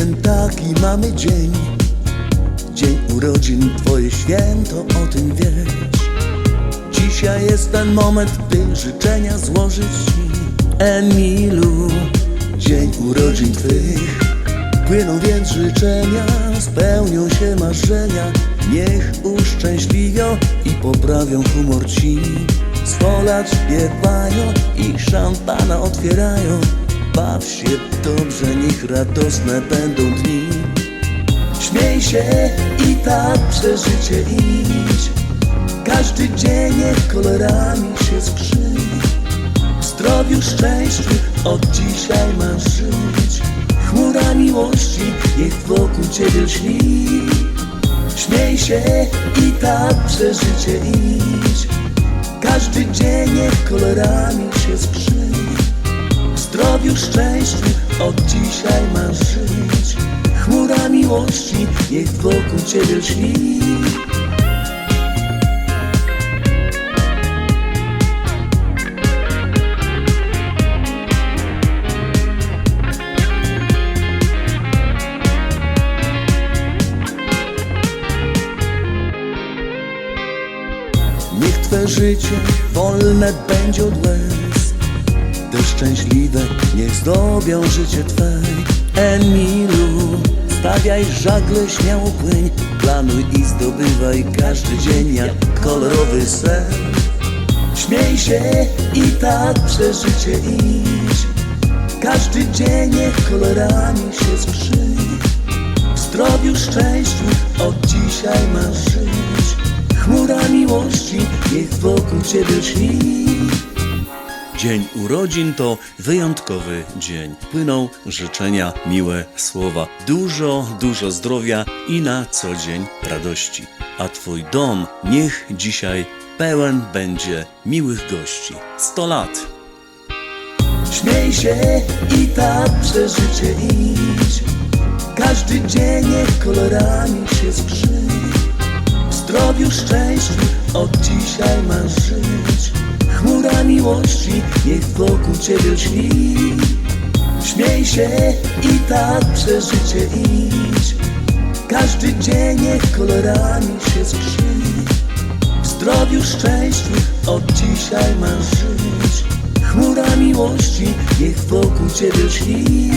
jeden taki mamy dzień. Dzień urodzin, twoje święto, o tym wiesz. Dzisiaj jest ten moment, by życzenia złożyć ci. Emilu, dzień urodzin twych. Płyną więc życzenia, spełnią się marzenia. Niech uszczęśliwią i poprawią humor ci. Lat śpiewają i szampana otwierają Baw się dobrze, niech radosne będą dni. Śmiej się i tak przeżycie idź. Każdy dzień niech kolorami się skrzyni W zdrowiu, szczęściu od dzisiaj masz żyć. Chmura miłości niech wokół ciebie lśni. Śmiej się i tak przeżycie idź. Każdy dzień niech kolorami się skrzyni W zdrowiu, szczęściu od dzisiaj masz żyć. Chmura miłości niech wokół ciebie lśni. Niech Twe życie wolne będzie od łez Te szczęśliwe niech zdobią życie Twe Emilu, stawiaj żagle, śmiało płyń. Planuj i zdobywaj każdy dzień jak kolorowy sen. Śmiej się i tak przeżycie idź Każdy dzień niech kolorami się skrzyni w zdrowiu, szczęściu od dzisiaj masz żyć. Chmura miłości niech wokół ciebie lśni Dzień urodzin to wyjątkowy dzień. Płyną życzenia, miłe słowa. Dużo, dużo zdrowia i na co dzień radości. A twój dom niech dzisiaj pełen będzie miłych gości. 100 lat. Śmiej się i tak przeżycie idź Każdy dzień niech kolorami się skrzyni W zdrowiu, szczęściu od dzisiaj masz żyć miłości niech wokół ciebie lśni. Śmiej się i tak przeżycie idź. Każdy dzień niech kolorami się skrzyni w zdrowiu, szczęściu od dzisiaj masz żyć. Chmura miłości niech wokół ciebie lśni